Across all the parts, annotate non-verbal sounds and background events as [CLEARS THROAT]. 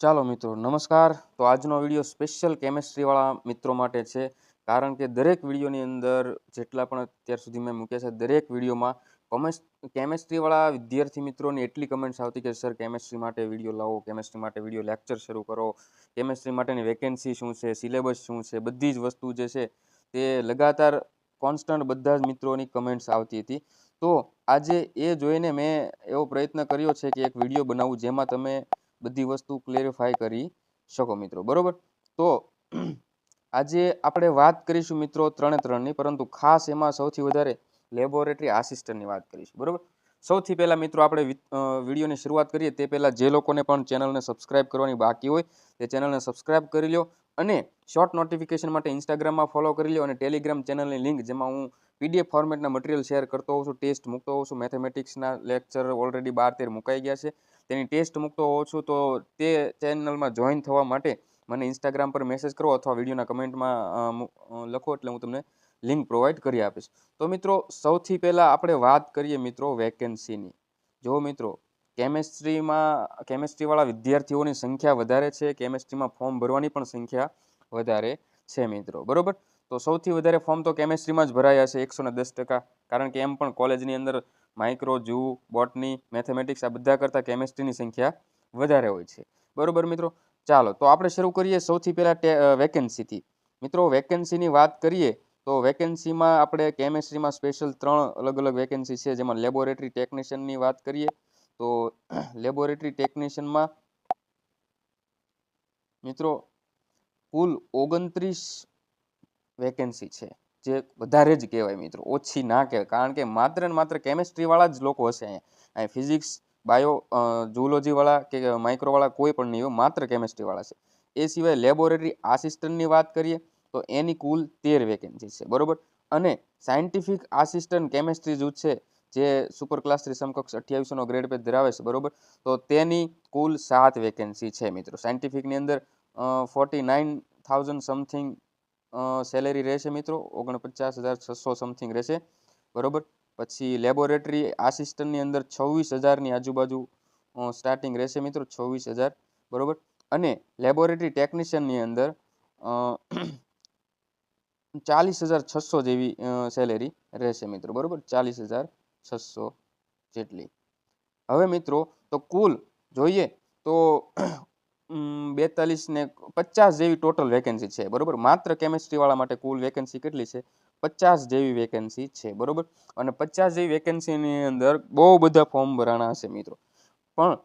ચાલો મિત્રો, નમસ્કાર. તો આજનો વીડિયો સ્પેશિયલ કેમેસ્ટ્રીવાળા મિત્રો માટે છે. કારણ કે દરેક વિડીયોની અંદર જેટલા પણ અત્યાર સુધી મેં મૂક્યા છે, દરેક વિડીયોમાં કોમેસ, કેમેસ્ટ્રીવાળા વિદ્યાર્થી મિત્રોની એટલી કમેન્ટ્સ આવતી કે સર કેમેસ્ટ્રી માટે વીડિયો લાવો, કેમેસ્ટ્રી માટે વીડિયો લેક્ચર શરૂ કરો. કેમેસ્ટ્રી માટેની વેકેન્સી શું છે સિલેબસ શું છે, બધી જ વસ્તુ જે છે, તે લગાતાર કોન્સ્ટન્ટ બધા જ મિત્રોની કમેન્ટ્સ આવતી હતી. તો આજે એ જોઈને મેં એવો પ્રયત્ન કર્યો છે કે એક વીડિયો બનાવું, જેમાં તમે બધી વસ્તુ ક્લેરિફાય કરી શકો મિત્રો, બરોબર? તો [CLEARS THROAT] આજે આપણે વાત કરીશું મિત્રો ત્રણે ત્રણની, પરંતુ ખાસ એમાં સૌથી વધારે લેબોરેટરી આસિસ્ટન્ટની વાત કરીશું, બરોબર? સૌથી પહેલાં મિત્રો આપણે વિડીયોની શરૂઆત કરીએ, તે પહેલાં જે લોકોને પણ ચેનલને સબસ્ક્રાઇબ કરવાની બાકી હોય, તે ચેનલને સબસ્ક્રાઇબ કરી લો અને શોર્ટ નોટિફિકેશન માટે ઇન્સ્ટાગ્રામમાં ફોલો કરી લો અને ટેલિગ્રામ ચેનલની લિંક જેમાં હું પીડીએફ ફોર્મેટના મટીરિયલ શેર કરતો હોઉં છું ટેસ્ટ મૂકતો હોઉં છું મેથેમેટિક્સના લેક્ચર ઓલરેડી બાર તેર મુકાઈ ગયા છે. તેની ટેસ્ટ મૂકતો હોઉં છું તો તે ચેનલમાં જોઈન થવા માટે મને ઇન્સ્ટાગ્રામ પર મેસેજ કરો અથવા વિડીયોના કમેન્ટમાં લખો એટલે હું તમને લિંક પ્રોવાઈડ કરી આપીશ. તો મિત્રો, સૌથી પહેલાં આપણે વાત કરીએ મિત્રો વેકેન્સીની જો મિત્રો કેમેસ્ટ્રીમાં કેમેસ્ટ્રીવાળા વિદ્યાર્થીઓની સંખ્યા વધારે છે કેમેસ્ટ્રીમાં ફોર્મ ભરવાની પણ સંખ્યા વધારે છે મિત્રો. બરાબર? તો સૌથી વધારે ફોર્મ તો કેમેસ્ટ્રીમાં જ ભરાયા છે, એકસો દસ ટકા. કારણ કે એમ પણ કોલેજની અંદર માઇક્રો, જૂ, બોટની, મેથેમેટિક્સ આ બધા કરતાં કેમેસ્ટ્રીની સંખ્યા વધારે હોય છે. બરોબર મિત્રો? ચાલો, તો આપણે શરૂ કરીએ સૌથી પહેલાં વેકેન્સીથી. મિત્રો, વેકેન્સીની વાત કરીએ તો વેકેન્સીમાં આપણે કેમેસ્ટ્રીમાં સ્પેશિયલ ત્રણ અલગ અલગ વેકેન્સી છે, જેમાં લેબોરેટરી ટેકનિશિયનની વાત કરીએ. તો લેબોરેટરી ટેકનિશિયનમાં મિત્રો, કુલ ઓગણત્રીસ વેકેન્સી છે. જે વધારે જ કહેવાય મિત્રો, ઓછી ના કહેવાય. કારણ કે માત્ર ને માત્ર કેમેસ્ટ્રીવાળા જ લોકો હશે અહીંયા. અહીં ફિઝિક્સ બાયો જુઓલોજીવાળા કે માઇક્રોવાળા કોઈ પણ નહીં હોય, માત્ર કેમેસ્ટ્રીવાળા છે. એ સિવાય લેબોરેટરી આસિસ્ટન્ટની વાત કરીએ, તો એની કુલ તેર વેકેન્સી છે. બરોબર? અને સાયન્ટિફિક આસિસ્ટન્ટ કેમેસ્ટ્રી જૂથ છે, જે સુપર ક્લાસ થ્રી સમકક્ષ અઠ્યાવીસોનો ગ્રેડ પે ધરાવે છે. બરોબર? તો તેની કુલ સાત વેકેન્સી છે મિત્રો. સાયન્ટિફિકની અંદર forty nine thousand something salary રહેશે મિત્રો ઓગણપચાસ હજાર છસો સમથિંગ રહેશે. બરોબર? પછી લેબોરેટરી આસિસ્ટન્ટની અંદર છવ્વીસ હજારની આજુબાજુ સ્ટાર્ટિંગ રહેશે મિત્રો છવ્વીસ હજાર. બરોબર? અને લેબોરેટરી ટેકનિશિયનની અંદર ચાલીસ હજાર છસો જેવી સેલેરી રહેશે મિત્રો. બરોબર? ચાલીસ હજાર છસો જેટલી. હવે મિત્રો, તો કુલ જોઈએ તો બેતાલીસ ને પચાસ જેવી ટોટલ વેકેન્સી છે, બરોબર? માત્ર કેમેસ્ટ્રીવાળા માટે કુલ વેકેન્સી કેટલી છે? પચાસ જેવી વેકેન્સી છે, બરોબર? અને પચાસ જેવી વેકેન્સીની અંદર બહુ બધા ફોર્મ ભરાણા હશે મિત્રો. પણ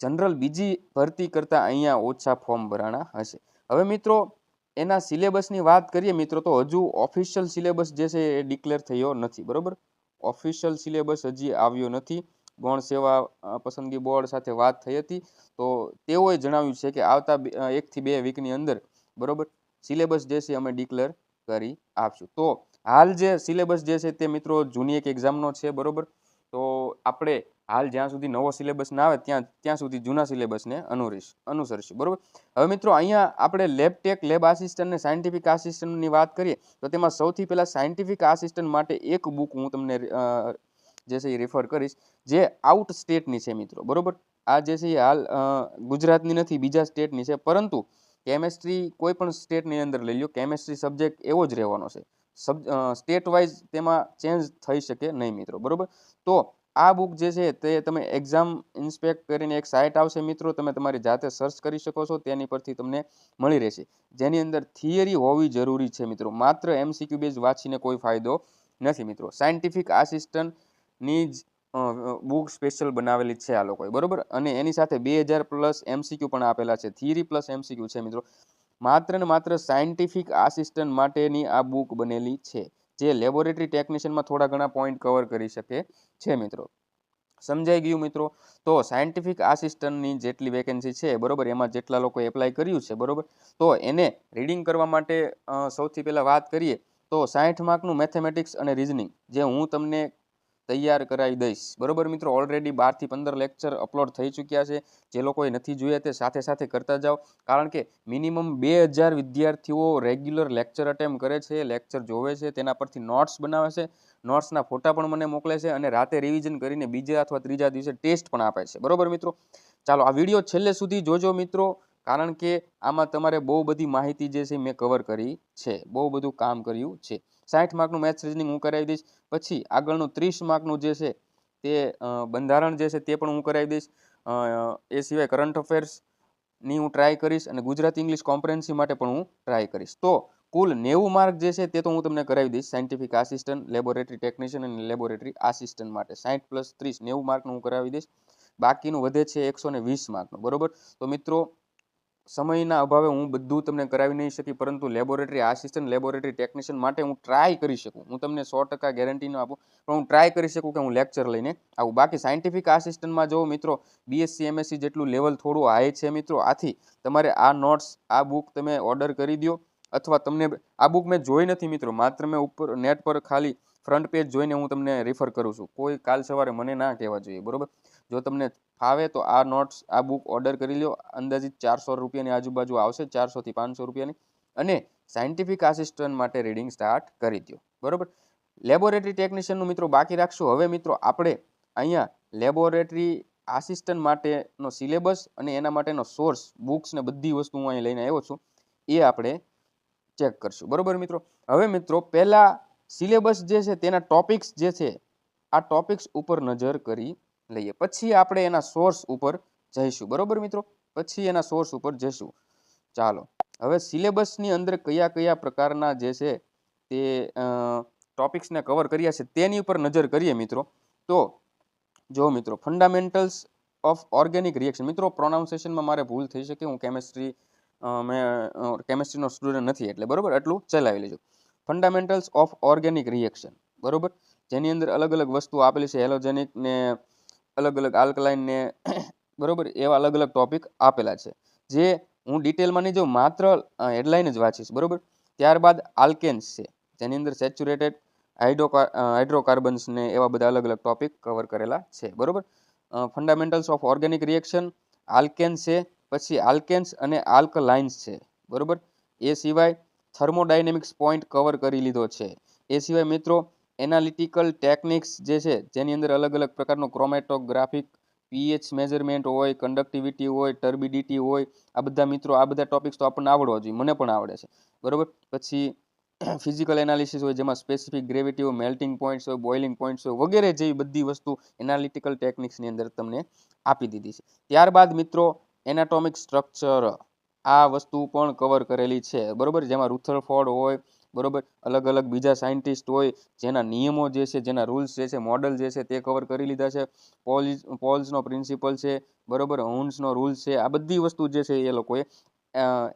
જનરલ બીજી ભરતી કરતાં અહીંયા ઓછા ફોર્મ ભરાણા હશે. હવે મિત્રો, એના સિલેબસની વાત કરીએ મિત્રો, તો હજુ ઓફિશિયલ સિલેબસ જે છે એ ડિક્લેર થયો નથી, બરોબર? ઓફિશિયલ સિલેબસ હજી આવ્યો નથી. ગૌણ સેવા પસંદગી બોર્ડ સાથે વાત થઈ હતી. તો તેઓએ જણાવ્યું છે કે આવતા એકથી બે વીકની અંદર, બરોબર, સિલેબસ જે છે અમે ડિક્લેર કરી આપશું. તો હાલ જે સિલેબસ જે છે તે મિત્રો જૂની એક એક્ઝામનો છે, બરોબર? તો આપણે હાલ જ્યાં સુધી નવો સિલેબસ ના આવે, ત્યાં ત્યાં સુધી જૂના સિલેબસને અનુરીશ, અનુસરશું, બરોબર? હવે મિત્રો અહીંયા આપણે લેબ ટેક લેબ આસિસ્ટન્ટ અને સાયન્ટિફિક આસિસ્ટન્ટની વાત કરીએ, તો તેમાં સૌથી પહેલાં સાયન્ટિફિક આસિસ્ટન્ટ માટે એક બુક હું તમને જે છે એ રેફર કરીશ, જે આઉટ સ્ટેટની છે મિત્રો, બરોબર? આ જે છે એ હાલ ગુજરાતની નથી, બીજા સ્ટેટની છે, પરંતુ કેમેસ્ટ્રી કોઈ પણ સ્ટેટની અંદર લઈ લો કેમેસ્ટ્રી સબ્જેક્ટ એવો જ રહેવાનો છે. સબ સ્ટેટ વાઇઝ તેમાં ચેન્જ થઈ શકે નહીં મિત્રો, બરોબર? તો આ બુક જે છે તે તમે એક્ઝામ ઇન્સ્પેક્ટ કરીને એક સાઇટ આવશે મિત્રો, તમે તમારી જાતે સર્ચ કરી શકો છો, તેની પરથી તમને મળી રહેશે. જેની અંદર થિયરી હોવી જરૂરી છે મિત્રો, માત્ર એમસીક્યુ બેઝ વાંચીને કોઈ ફાયદો નથી મિત્રો. સાયન્ટિફિક આસિસ્ટન્ટની જ બુક સ્પેશિયલ બનાવેલી છે આ લોકોએ, બરોબર? અને એની સાથે બે હજાર પ્લસ એમસીક્યુ પણ આપેલા છે, થિયરી પ્લસ એમસીક્યુ છે, મિત્રો. માત્ર ને માત્ર સાયન્ટિફિક આસિસ્ટન્ટ માટેની આ બુક બનેલી છે, જે લેબોરેટરી ટેકનિશિયનમાં થોડા ઘણા પોઈન્ટ કવર કરી શકે છે, મિત્રો. સમજાઈ ગયું, મિત્રો? તો સાયન્ટિફિક આસિસ્ટન્ટની જેટલી વેકેન્સી છે, બરોબર, એમાં જેટલા લોકો એપ્લાય કર્યું છે, બરોબર? તો એને રીડિંગ કરવા માટે સૌથી પહેલાં વાત કરીએ, તો સાઠ માર્કનું મેથેમેટિક્સ અને રિઝનિંગ, જે હું તમને તૈયાર કરાવી દઈશ. બરોબર મિત્રો? ઓલરેડી બારથી પંદર લેક્ચર અપલોડ થઈ ચૂક્યા છે. જે લોકોએ નથી જોયા તે સાથે સાથે કરતા જાઓ. કારણ કે મિનિમમ બે હજાર વિદ્યાર્થીઓ રેગ્યુલર લેક્ચર અટેમ્પ કરે છે લેક્ચર જોવે છે, તેના પરથી નોટ્સ બનાવે છે. નોટ્સના ફોટા પણ મને મોકલે છે અને રાતે રિવિઝન કરીને બીજા અથવા ત્રીજા દિવસે ટેસ્ટ પણ આપે છે. બરોબર મિત્રો? ચાલો, આ વીડિયો છેલ્લે સુધી જોજો મિત્રો, કારણ કે આમાં તમારે બહુ બધી માહિતી જે છે મેં કવર કરી છે. બહુ બધું કામ કર્યું છે. સાઠ માર્કનું મેથ્સ રિઝનિંગ હું કરાવી દઈશ. પછી આગળનું ત્રીસ માર્કનું જે છે તે બંધારણ જે છે તે પણ હું કરાવી દઈશ. એ સિવાય કરંટ અફેર્સની હું ટ્રાય કરીશ અને ગુજરાતી ઇંગ્લિશ કોમ્પ્રેન્સી માટે પણ હું ટ્રાય કરીશ. તો કુલ નેવું માર્ક જે છે તે તો હું તમને કરાવી દઈશ. સાયન્ટિફિક આસિસ્ટન્ટ લેબોરેટરી ટેકનિશિયન અને લેબોરેટરી આસિસ્ટન્ટ માટે. સાઠ પ્લસ ત્રીસ, નેવું માર્કનું હું કરાવી દઈશ. બાકીનું વધે છે એકસો ને વીસ માર્કનું બરોબર? તો મિત્રો સમયના અભાવે હું બધું તમને કરાવી નહીં શકી, પરંતુ લેબોરેટરી આસિસ્ટન્ટ લેબોરેટરી ટેકનિશિયન માટે હું ટ્રાય કરી શકું. હું તમને સો ટકા ગેરંટી ન આપું. પણ હું ટ્રાય કરી શકું કે હું લેક્ચર લઈને આવું. બાકી સાયન્ટિફિક આસિસ્ટન્ટમાં જો મિત્રો બીએસસી એમએસસી જેટલું લેવલ થોડું હાઈ છે મિત્રો. આથી તમારે આ નોટ્સ આ બુક તમે ઓર્ડર કરી દો અથવા તમને આ બુક મેં જોઈ નથી મિત્રો. માત્ર મેં ઉપર નેટ પર ખાલી ફ્રન્ટ પેજ જોઈને હું તમને રિફર કરું છું. કોઈ કાલ સવારે મને ના કહેવા જોઈએ. બરોબર? જો તમને ફાવે તો આ નોટ્સ, આ બુક ઓર્ડર કરી લો અંદાજિત ચારસો રૂપિયાની આજુબાજુ આવશે, ચારસોથી પાંચસો રૂપિયાની. અને સાયન્ટિફિક આસિસ્ટન્ટ માટે રીડિંગ સ્ટાર્ટ કરી દો બરોબર? લેબોરેટરી ટેકનિશિયનનું મિત્રો બાકી રાખશું. હવે મિત્રો આપણે અહીંયા લેબોરેટરી આસિસ્ટન્ટ માટેનો સિલેબસ અને એના માટેનો સોર્સ, બુક્સ ને બધી વસ્તુ હું અહીં લઈને આવ્યો છું. એ આપણે ચેક કરશું. બરોબર મિત્રો? હવે મિત્રો પહેલાં સિલેબસ જે છે તેના ટોપિક્સ જે છે, આ ટોપિક્સ ઉપર નજર કરી લઈએ. પછી આપણે એના સોર્સ ઉપર જઈશું. બરોબર મિત્રો? પછી એના સોર્સ ઉપર જઈશું. ચાલો. હવે સિલેબસની અંદર કયા કયા પ્રકારના જે છે તે ટોપિક્સને કવર કર્યા છે તેની ઉપર નજર કરીએ મિત્રો. તો, જો મિત્રો ફંડામેન્ટલ્સ ઓફ ઓર્ગેનિક રિએક્શન મિત્રો પ્રોનાઉન્સિએશનમાં મારે ભૂલ થઈ શકે. હું કેમેસ્ટ્રી મેં કેમેસ્ટ્રીનો સ્ટુડન્ટ નથી એટલે. બરોબર? એટલું ચલાવી લેજો. ફંડામેન્ટલ્સ ઓફ ઓર્ગેનિક રિએક્શન બરોબર? જેની અંદર અલગ અલગ વસ્તુ આપેલી છે. હેલોજેનિક ને અલગ અલગ આલ્કલાઇન ને [CLEARS THROAT] બરોબર એવા અલગ અલગ ટોપિક આપેલા છે. જે હું ડિટેલમાં નહીં જાઉં માત્ર હેડલાઇન જ વાંચીશ, બરોબર? ત્યારબાદ આલ્કેન્સ છે, જેની અંદર સેચ્યુરેટેડ હાઇડ્રો હાઇડ્રોકાર્બન્સ ને એવા બધા અલગ અલગ ટોપિક કવર કરેલા છે, બરોબર? Fundamentals of organic reaction, alkanes છે, પછી આલ્કેન્સ અને આલ્કલાઇન્સ છે, બરોબર? એ સિવાય થર્મોડાયનેમિક્સ પોઈન્ટ કવર કરી લીધો છે. એ સિવાય મિત્રો એનાલિટિકલ ટેકનિક્સ જે છે, જેની અંદર અલગ અલગ પ્રકારનો ક્રોમેટોગ્રાફિક પીએચ મેઝરમેન્ટ હોય કન્ડક્ટિવિટી હોય ટર્બિડિટી હોય, આ બધા મિત્રો, આ બધા ટોપિક્સ તો આપણને આવડવા જોઈએ, મને પણ આવડે છે. બરોબર? પછી [CLEARS THROAT] ફિઝિકલ એનાલિસિસ હોય, જેમાં સ્પેસિફિક ગ્રેવિટી હોય મેલ્ટિંગ પોઈન્ટ્સ હોય બોઇલિંગ પોઈન્ટ્સ હોય, વગેરે જેવી બધી વસ્તુ એનાલિટિકલ ટેકનિક્સની અંદર તમને આપી દીધી છે. ત્યારબાદ મિત્રો એનાટોમિક સ્ટ્રક્ચર આ વસ્તુ પણ કવર કરેલી છે. બરોબર? જેમાં રુથરફોર્ડ હોય બરોબર? અલગ અલગ બીજા સાયન્ટિસ્ટ હોય, જેના નિયમો જે છે, જેના રૂલ્સ જે છે મોડલ જે છે, તે કવર કરી લીધા છે. પોલિસ પોલ્સનો પ્રિન્સિપલ છે, બરોબર? હુન્સનો રૂલ્સ છે, આ બધી વસ્તુ જે છે, એ લોકોએ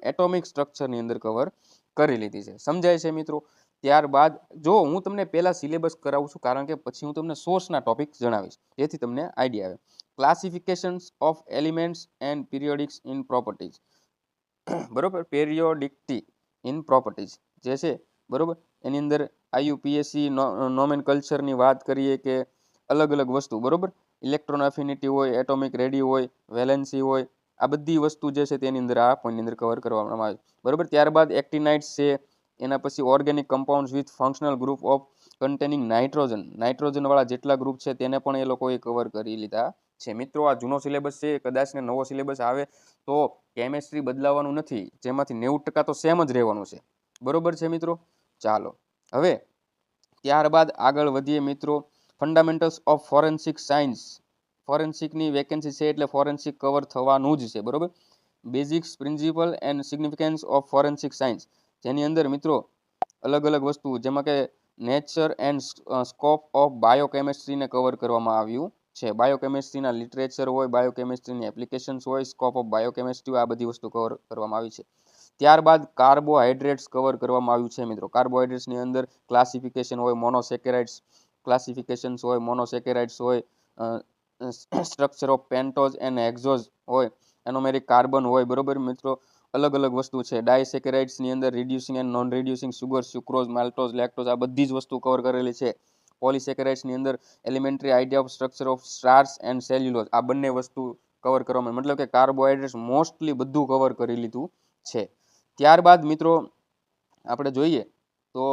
એટોમિક સ્ટ્રક્ચરની અંદર કવર કરી લીધી છે. સમજાય છે મિત્રો? ત્યારબાદ, જો હું તમને પહેલાં સિલેબસ કરાવું છું, કારણ કે પછી હું તમને સોર્સના ટોપિક જણાવીશ. જેથી તમને આઈડિયા આવે. Classifications of elements and periodics in properties બરોબર? પેરિયોડિકટી ઇન પ્રોપર્ટીઝ જે છે, બરાબર? એની અંદર આઈયુપીએસસી નોમેન કલ્ચરની વાત કરીએ કે અલગ અલગ વસ્તુ, બરાબર? ઇલેક્ટ્રોન એફિનિટી હોય એટોમિક રેડી હોય વેલેન્સી હોય, આ બધી વસ્તુ જે છે તેની અંદર આ પોઈન્ટની અંદર કવર કરવામાં આવે. બરાબર? ત્યારબાદ એક્ટિનાઇટ્સ છે, એના પછી organic compounds with functional group of containing nitrogen નાઇટ્રોજનવાળા જેટલા ગ્રુપ છે તેને પણ એ લોકોએ કવર કરી લીધા છે. મિત્રો, આ જૂનો સિલેબસ છે, કદાચ ને નવો સિલેબસ આવે તો કેમેસ્ટ્રી બદલાવાનું નથી. જેમાંથી નેવું ટકા તો સેમ જ રહેવાનું છે. બરોબર છે મિત્રો? ચાલો. હવે ત્યારબાદ આગળ વધીએ મિત્રો. ફંડામેન્ટલ્સ ઓફ ફોરેન્સિક સાયન્સ ફોરેન્સિકની વેકેન્સી છે એટલે ફોરેન્સિક કવર થવાનું જ છે, બરોબર? Basics principle and significance of forensic science જેની અંદર મિત્રો અલગ અલગ વસ્તુ, જેમાં કે નેચર એન્ડ સ્કોપ ઓફ બાયોકેમિસ્ટ્રીને કવર કરવામાં આવ્યું છે. બાયોકેમિસ્ટ્રીના લિટરેચર હોય બાયોકેમિસ્ટ્રીની એપ્લિકેશન્સ હોય સ્કોપ ઓફ બાયોકેમિસ્ટ્રી આ બધી વસ્તુ કવર કરવામાં આવી છે. ત્યારબાદ કાર્બોહાઈડ્રેટ્સ કવર કરવામાં આવ્યું છે મિત્રો. કાર્બોહાઈડ્રેટ્સની અંદર ક્લાસિફિકેશન હોય મોનોસેકેરાઇડ્સ ક્લાસિફિકેશન્સ હોય મોનોસેકેરાઇડ્સ હોય structure of pentose and hexose હોય એનોમેરિક કાર્બન હોય, બરોબર મિત્રો? અલગ અલગ વસ્તુ છે. ડાયસેકેરાઇડ્સની અંદર reducing and non reducing sugar sucrose maltose lactose આ બધી જ વસ્તુ કવર કરેલી છે. પોલિસેકેરાઇડ્સની અંદર elementary idea of structure of starch and cellulose આ બંને વસ્તુ કવર કરવામાં મતલબ કે કાર્બોહાઈડ્રેટ્સ મોસ્ટલી બધું કવર કરી લીધું છે. ત્યારબાદ મિત્રો, આપણે જોઈએ તો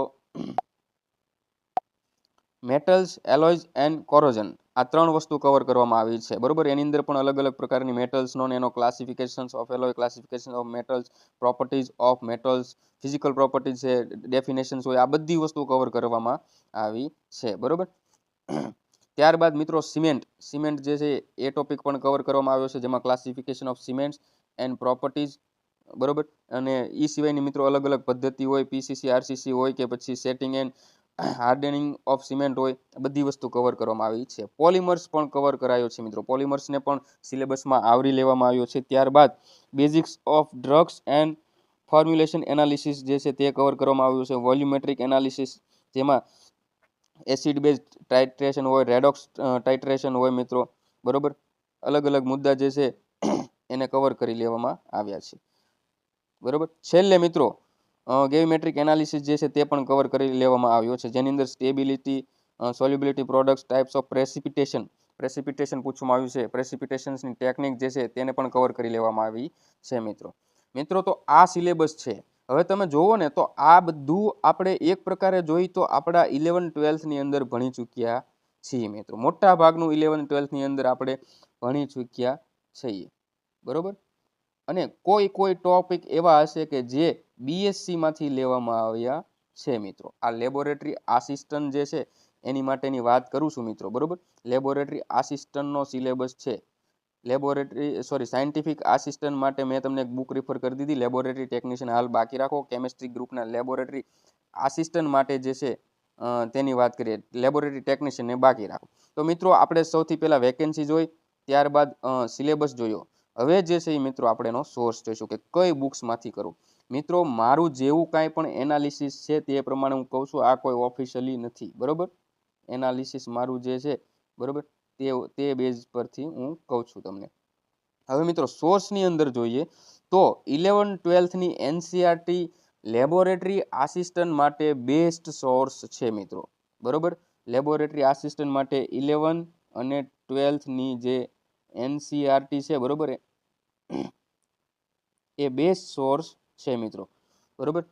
મેટલ્સ એલોઇઝ એન્ડ કોરોઝન આ ત્રણ વસ્તુ કવર કરવામાં આવી છે. બરોબર? એની અંદર પણ અલગ અલગ પ્રકારની મેટલ્સનો એનો classifications of alloy classification of metals properties of metals physical properties છે ડેફિનેશન્સ હોય, આ બધી વસ્તુ કવર કરવામાં આવી છે. બરોબર? ત્યારબાદ મિત્રો સિમેન્ટ સિમેન્ટ જે છે એ ટોપિક પણ કવર કરવામાં આવ્યો છે, જેમાં classification of cements and properties બરોબર? અને એ સિવાયની મિત્રો અલગ અલગ પદ્ધતિ હોય પીસીસી આરસીસી હોય કે પછી setting and hardening of cement હોય બધી વસ્તુ કવર કરવામાં આવી છે. પોલિમર્સ પણ કવર કરાયો છે મિત્રો. પોલિમર્સને પણ સિલેબસમાં આવરી લેવામાં આવ્યો છે. ત્યારબાદ basics of drugs and formulation analysis જે છે તે કવર કરવામાં આવ્યું છે. વોલ્યુમેટ્રિક એનાલિસિસ જેમાં એસિડ બેઝ ટાઇટ્રેશન હોય રેડોક્સ ટાઇટ્રેશન હોય મિત્રો. બરોબર? અલગ અલગ મુદ્દા જે છે, એને કવર કરી લેવામાં આવ્યા છે. બરોબર? છેલ્લે મિત્રો ગેવીમેટ્રિક એનાલિસિસ જે છે તે પણ કવર કરી લેવામાં આવ્યો છે. જેની અંદર stability solubility products types of precipitation precipitation પૂછવામાં આવ્યું છે. પ્રેસિપિટેશન્સની ટેકનિક જે છે તેને પણ કવર કરી લેવામાં આવી છે મિત્રો. મિત્રો, તો આ સિલેબસ છે. હવે તમે જુઓ ને, તો આ બધું આપણે એક પ્રકારે જોઈ તો આપણા ઇલેવન ટ્વેલ્થની અંદર ભણી ચૂક્યા છીએ મિત્રો. મોટા ભાગનું ઇલેવન ટ્વેલ્થની અંદર આપણે ભણી ચૂક્યા છીએ. બરોબર? અને કોઈ કોઈ ટોપિક એવા હશે કે જે બીએસસીમાંથી લેવામાં આવ્યા છે મિત્રો. આ લેબોરેટરી આસિસ્ટન્ટ જે છે, એની માટેની વાત કરું છું મિત્રો, બરોબર? લેબોરેટરી આસિસ્ટન્ટનો સિલેબસ છે. લેબોરેટરી સોરી સાયન્ટિફિક આસિસ્ટન્ટ માટે મેં તમને એક બુક રિફર કરી દીધી. લેબોરેટરી ટેકનિશિયન હાલ બાકી રાખો. કેમેસ્ટ્રી ગ્રુપના લેબોરેટરી આસિસ્ટન્ટ માટે જે છે તેની વાત કરીએ. લેબોરેટરી ટેકનિશિયનને બાકી રાખો. તો મિત્રો, આપણે સૌથી પહેલાં વેકેન્સી જોઈ, ત્યારબાદ સિલેબસ જોયો. હવે જે છે એ મિત્રો આપણે એનો સોર્સ જોઈશું કે કઈ બુક્સમાંથી કરું મિત્રો, મારું જેવું કાંઈ પણ એનાલિસિસ છે તે પ્રમાણે હું કહું છું, આ કોઈ ઓફિશિયલી નથી, બરાબર? એનાલિસિસ મારું જે છે, બરાબર? તે તે બેઝ પરથી હું કહું છું તમને. હવે મિત્રો સોર્સની અંદર જોઈએ તો ઇલેવન ટ્વેલ્થની એનસીઆરટી લેબોરેટરી આસિસ્ટન્ટ માટે બેસ્ટ સોર્સ છે મિત્રો, બરાબર? લેબોરેટરી આસિસ્ટન્ટ માટે ઇલેવન અને ટ્વેલ્થની જે એનસીઆરટી છે, બરોબર એ? બે સોર્સ છે મિત્રો, બરોબર?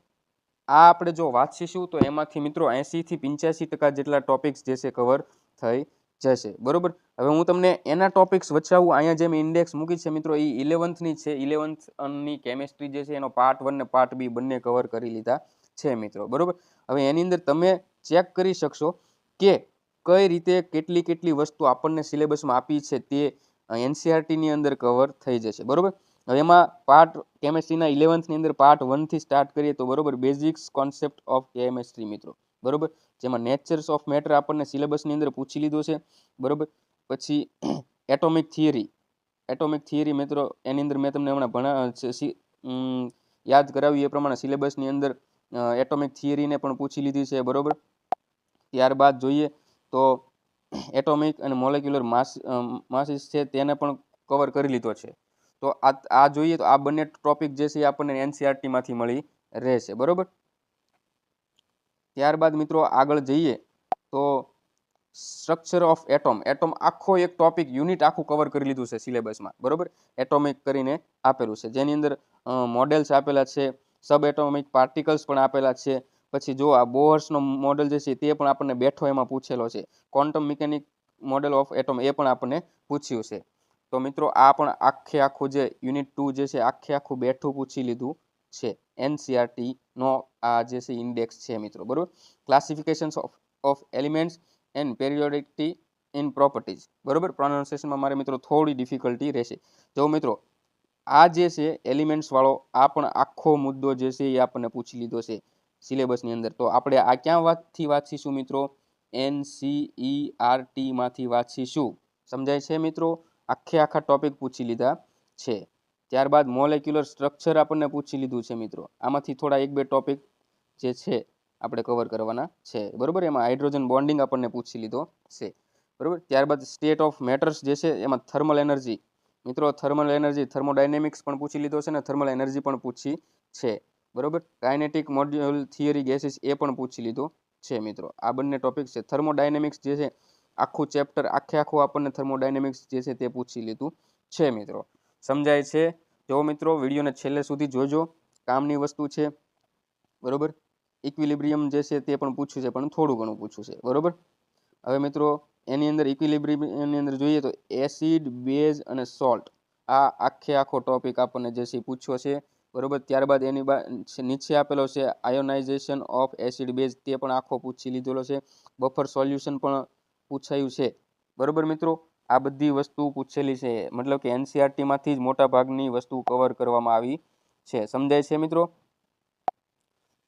આ આપણે જો વાંચીશું તો એમાંથી મિત્રો એંશીથી પંચ્યાસી ટકા જેટલા ટોપિક્સ જે છે કવર થઈ જશે, બરોબર? હવે હું તમને એના ટોપિક્સ વચ્ચાવું અહીંયા જે મેં ઇન્ડેક્સ મૂકી છે મિત્રો એ ઇલેવન્થની છે ઇલેવન્થની કેમેસ્ટ્રી જે છે એનો પાર્ટ વન ને પાર્ટ બી બંને કવર કરી લીધા છે મિત્રો, બરોબર? હવે એની અંદર તમે ચેક કરી શકશો કે કઈ રીતે કેટલી કેટલી વસ્તુ આપણને સિલેબસમાં આપી છે તે એનસીઆરટીની અંદર કવર થઈ જશે, બરોબર? હવે એમાં પાર્ટ કેમેસ્ટ્રીના ઇલેવન્થની અંદર પાર્ટ વનથી સ્ટાર્ટ કરીએ તો બરોબર બેઝિક્સ કોન્સેપ્ટ ઓફ કેમેસ્ટ્રી મિત્રો, બરાબર? જેમાં નેચર્સ ઓફ મેટર આપણને સિલેબસની અંદર પૂછી લીધો છે, બરાબર? પછી એટોમિક થિયરી એટોમિક થિયરી મિત્રો, એની અંદર મેં તમને હમણાં ભણા યાદ કરાવ્યું એ પ્રમાણે સિલેબસની અંદર એટોમિક થિયરીને પણ પૂછી લીધી છે, બરાબર? ત્યારબાદ જોઈએ તો એટોમિક અને મોલેક્યુલર માસ માસીસ છે તેને પણ કવર કરી લીધો છે. તો આ આ જોઈએ તો આ બંને ટોપિક જે છે એ આપણને એનસીઆરટીમાંથી મળી રહેશે. બરાબર? ત્યારબાદ મિત્રો આગળ જઈએ તો સ્ટ્રક્ચર ઓફ એટોમ એટોમ આખો એક ટોપિક યુનિટ આખું કવર કરી લીધું છે સિલેબસમાં બરોબર? એટોમિક કરીને આપેલું છે. જેની અંદર મોડેલ્સ આપેલા છે સબ એટોમિક પાર્ટિકલ્સ પણ આપેલા છે પછી જો આ બોહર્સનો મોડેલ જે છે તે પણ આપણને બેઠો એમાં પૂછેલો છે. Quantum mechanic model of atom એ પણ આપણને પૂછ્યું છે. તો મિત્રો, આ પણ આખે આખું જે યુનિટ ટુ જે છે, આખે આખું બેઠું પૂછી લીધું છે. એનસીઆરટીનો આ જે છે ઇન્ડેક્સ છે મિત્રો, બરાબર? Classifications of of elements and periodicity in properties બરાબર? પ્રોનાઉન્સિએશનમાં મારે મિત્રો થોડી ડિફિકલ્ટી રહેશે. જો મિત્રો, આ જે છે એલિમેન્ટ્સવાળો આ પણ આખો મુદ્દો જે છે એ આપણને પૂછી લીધો છે. સિલેબસની અંદર. તો આપણે આ ક્યાં વાતથી વાંચીશું મિત્રો? એનસીઈઆરટીમાંથી વાંચીશું સમજાય છે મિત્રો? આખે આખા ટોપિક પૂછી લીધા છે. ત્યારબાદ મોલેક્યુલર સ્ટ્રક્ચર આપણને પૂછી લીધું છે મિત્રો. આમાંથી થોડા એક બે ટોપિક જે છે આપણે કવર કરવાના છે. બરોબર? એમાં હાઇડ્રોજન બોન્ડિંગ આપણને પૂછી લીધો છે. બરાબર? ત્યારબાદ સ્ટેટ ઓફ મેટર્સ જે છે એમાં થર્મલ એનર્જી મિત્રો થર્મલ એનર્જી થર્મોડાયનેમિક્સ પણ પૂછી લીધો છે ને થર્મલ એનર્જી પણ પૂછી છે. બરોબર? કાઇનેટિક મોડ્યુલ થિયરી ગેસીસ એ પણ પૂછી લીધો છે મિત્રો. આ બંને ટોપિક છે. થર્મોડાયનેમિક્સ જે છે, આખું ચેપ્ટર આખે આખું આપણને થર્મોડાયનેમિક્સ જે છે તે પૂછી લીધું છે મિત્રો. સમજાય છે? જો મિત્રો, વિડીયોને છેલ્લે સુધી જોજો. કામની વસ્તુ છે. બરોબર? ઇક્વિલિબ્રિયમ જે છે તે પણ પૂછ્યું છે, પણ થોડું ઘણું પૂછ્યું છે. બરોબર? હવે મિત્રો, એની અંદર ઇક્વિલિબ્રિયમની અંદર જોઈએ તો એસિડ બેઝ અને સોલ્ટ આ આખે આખો ટોપિક આપણને જે છે પૂછ્યો છે. બરોબર? ત્યારબાદ એની નીચે આપેલો છે આયોનાઇઝેશન ઓફ એસિડ બેઝ તે પણ આખો પૂછી લીધેલો છે. બફર સોલ્યુશન પણ પૂછાયું છે. બરોબર મિત્રો? આ બધી વસ્તુ પૂછેલી છે. મતલબ કે એનસીઆરટીમાંથી જ મોટા ભાગની વસ્તુ કવર કરવામાં આવી છે. સમજાય છે મિત્રો?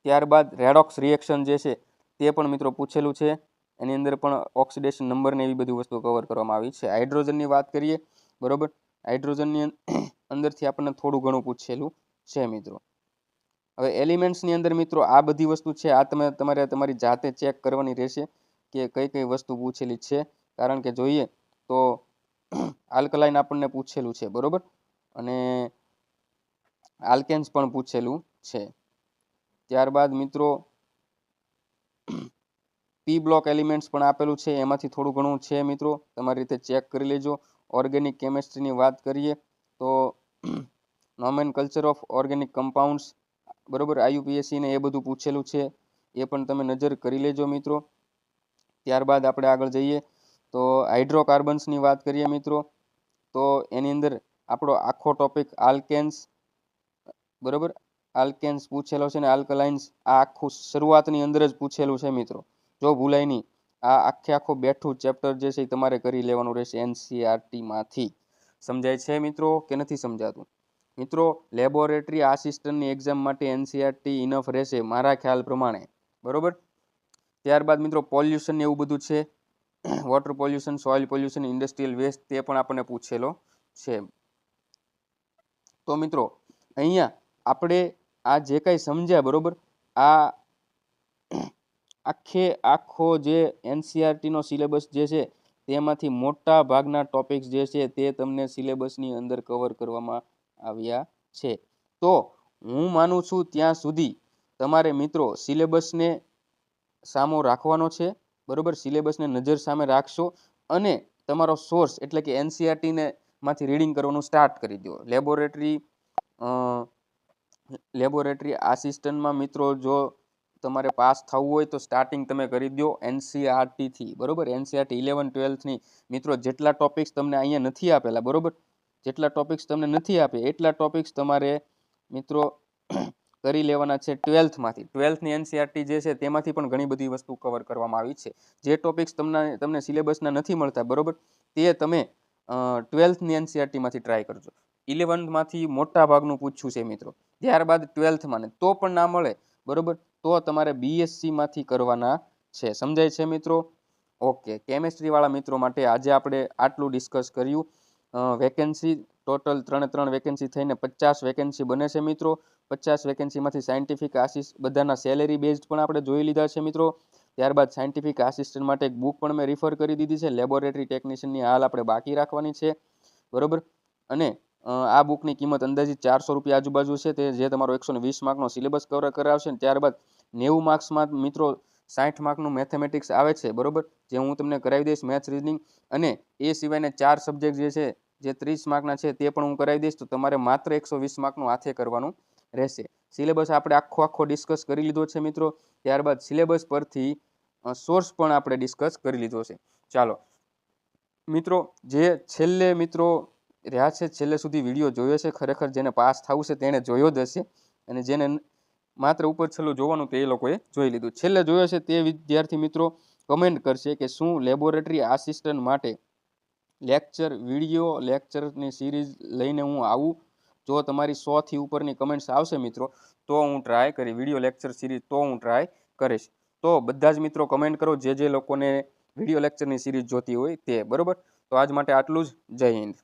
ત્યારબાદ રેડોક્સ રિએક્શન જે છે, તે પણ મિત્રો પૂછેલું છે. એની અંદર પણ ઓક્સિડેશન નંબર ને એવી બધી વસ્તુ કવર કરવામાં આવી છે. હાઇડ્રોજનની વાત કરીએ, બરોબર? હાઇડ્રોજનની અંદરથી આપણને થોડું ઘણું પૂછેલું. છે મિત્રો. હવે એલિમેન્ટ્સની અંદર મિત્રો આ બધી વસ્તુ છે, આ તમે તમારે તમારી જાતે ચેક કરવાની રહેશે કે કઈ કઈ વસ્તુ પૂછેલી છે. કારણ કે જોઈએ તો [CLEARS THROAT] આલ્કલાઇન આપણને પૂછેલું છે, બરોબર? અને આલ્કેન્સ પણ પૂછેલું છે. ત્યારબાદ મિત્રો પી બ્લોક એલિમેન્ટ્સ પણ આપેલું છે, એમાંથી થોડું ઘણું છે મિત્રો. તમારી રીતે ચેક કરી લેજો. ઓર્ગેનિક કેમેસ્ટ્રીની વાત કરીએ તો nomenclature of organic compounds બરાબર? આયુપીએસસીને એ બધું પૂછેલું છે. એ પણ તમે નજર કરી લેજો મિત્રો. ત્યારબાદ આપણે આગળ જઈએ. તો હાઇડ્રોકાર્બન્સની વાત કરીએ મિત્રો, તો એની અંદર આપણો આખો ટોપિક આલ્કેન્સ, બરાબર? આલ્કેન્સ પૂછેલો છે ને આલ્કલાઇન્સ, આ આખું શરૂઆતની અંદર જ પૂછેલું છે મિત્રો. જો ભૂલાય નહીં, આ આખે આખો બેઠું ચેપ્ટર જે છે એ તમારે કરી લેવાનું રહેશે એનસીઆરટીમાંથી સમજાય છે મિત્રો કે નથી સમજાતું? મિત્રો, લેબોરેટરી આસિસ્ટન્ટની એક્ઝામ માટે એનસીઆરટી ઇનફ રહેશે મારા ખ્યાલ પ્રમાણે. બરોબર? ત્યારબાદ મિત્રો, પોલ્યુશન એવું બધું છે. Water pollution soil pollution industrial waste તે પણ આપણને પૂછેલો છે. તો મિત્રો, અહીંયા આપણે આ જે કાંઈ સમજ્યા, બરોબર? આ આખે આખો જે એનસીઆરટીનો સિલેબસ જે છે, તેમાંથી મોટા ભાગના ટોપિક્સ જે છે, તે તમને સિલેબસની અંદર કવર કરવામાં આવ્યા છે. તો હું માનું છું ત્યાં સુધી તમારે મિત્રો સિલેબસને સામો રાખવાનો છે. બરોબર? સિલેબસને નજર સામે રાખશો અને તમારો સોર્સ એટલે કે એનસીઆરટીને માંથી રીડિંગ કરવાનું સ્ટાર્ટ કરી દો. લેબોરેટરી લેબોરેટરી આસિસ્ટન્ટમાં મિત્રો જો તમારે પાસ થવું હોય તો સ્ટાર્ટિંગ તમે કરી દો એનસીઆરટીથી બરોબર? એનસીઆરટી ઇલેવન ટ્વેલ્થની મિત્રો, જેટલા ટોપિક્સ તમને અહીંયા નથી આપેલા. બરોબર? જેટલા ટોપિક્સ તમને નથી આપે, એટલા ટોપિક્સ તમારે મિત્રો કરી લેવાના છે ટ્વેલ્થમાંથી ટ્વેલ્થની એનસીઆરટી જે છે તેમાંથી પણ ઘણી બધી વસ્તુ કવર કરવામાં આવી છે. જે ટોપિક્સ તમને તમને સિલેબસના નથી મળતા, બરોબર? તે તમે ટ્વેલ્થની એનસીઆરટીમાંથી ટ્રાય કરજો. ઇલેવન્થમાંથી મોટા ભાગનું પૂછ્યું છે મિત્રો. ત્યારબાદ ટ્વેલ્થમાં ને તો પણ ના મળે, બરોબર? તો તમારે બીએસસીમાંથી કરવાના છે. સમજાય છે મિત્રો? ઓકે. કેમેસ્ટ્રીવાળા મિત્રો માટે આજે આપણે આટલું ડિસ્કસ કર્યું. વેકેન્સી ટોટલ ત્રણે ત્રણ વેકેન્સી થઈને પચાસ વેકેન્સી બને છે મિત્રો. પચાસ વેકેન્સીમાંથી સાયન્ટિફિક આસિસ્ટ બધાના સેલેરી બેઝડ પણ આપણે જોઈ લીધા છે મિત્રો. ત્યારબાદ સાયન્ટિફિક આસિસ્ટન્ટ માટે એક બુક પણ મેં રિફર કરી દીધી છે. લેબોરેટરી ટેકનિશિયનની હાલ આપણે બાકી રાખવાની છે. બરોબર? અને આ બુકની કિંમત અંદાજિત ચારસો રૂપિયા આજુબાજુ છે. તે જે તમારો એકસો વીસ માર્કનો સિલેબસ કવર કરાવશે ત્યારબાદ નેવું માર્ક્સમાં મિત્રો સાઠ માર્કનું મેથેમેટિક્સ આવે છે. બરોબર? જે હું તમને કરાવી દઈશ મેથ્સ રીઝનિંગ અને એ સિવાયના ચાર સબ્જેક્ટ જે છે જે ત્રીસ માર્કના છે તે પણ હું કરાવી દઈશ, તો તમારે માત્ર એકસો વીસ માર્કનું હાથે કરવાનું રહેશે. સિલેબસ આપણે આખો આખો ડિસ્કસ કરી લીધો છે મિત્રો. ત્યારબાદ સિલેબસ પરથી સોર્સ પણ આપણે ડિસ્કસ કરી લીધો છે. ચાલો. મિત્રો, જે છેલ્લે મિત્રો રહ્યા છે, છેલ્લે સુધી વીડિયો જોયો છે, ખરેખર જેને પાસ થવું છે તેણે જોયો જ હશે. અને જેને માત્ર ઉપર છેલ્લું જોવાનું તે એ લોકોએ જોઈ લીધું. છેલ્લે જોયો છે તે વિદ્યાર્થી મિત્રો કમેન્ટ કરશે કે શું લેબોરેટરી આસિસ્ટન્ટ માટે લેક્ચર વીડિયો લેક્ચરની સિરીઝ લઈને હું આવું. જો તમારી સોથી ઉપરની કમેન્ટ્સ આવશે મિત્રો, તો હું ટ્રાય કરી વીડિયો લેક્ચર સિરીઝ તો હું ટ્રાય કરીશ. તો બધા જ મિત્રો કમેન્ટ કરો, જે જે લોકોને વીડિયો લેક્ચરની સિરીઝ જોતી હોય તે, બરાબર? તો આજ માટે આટલું જ. જય હિન્દ.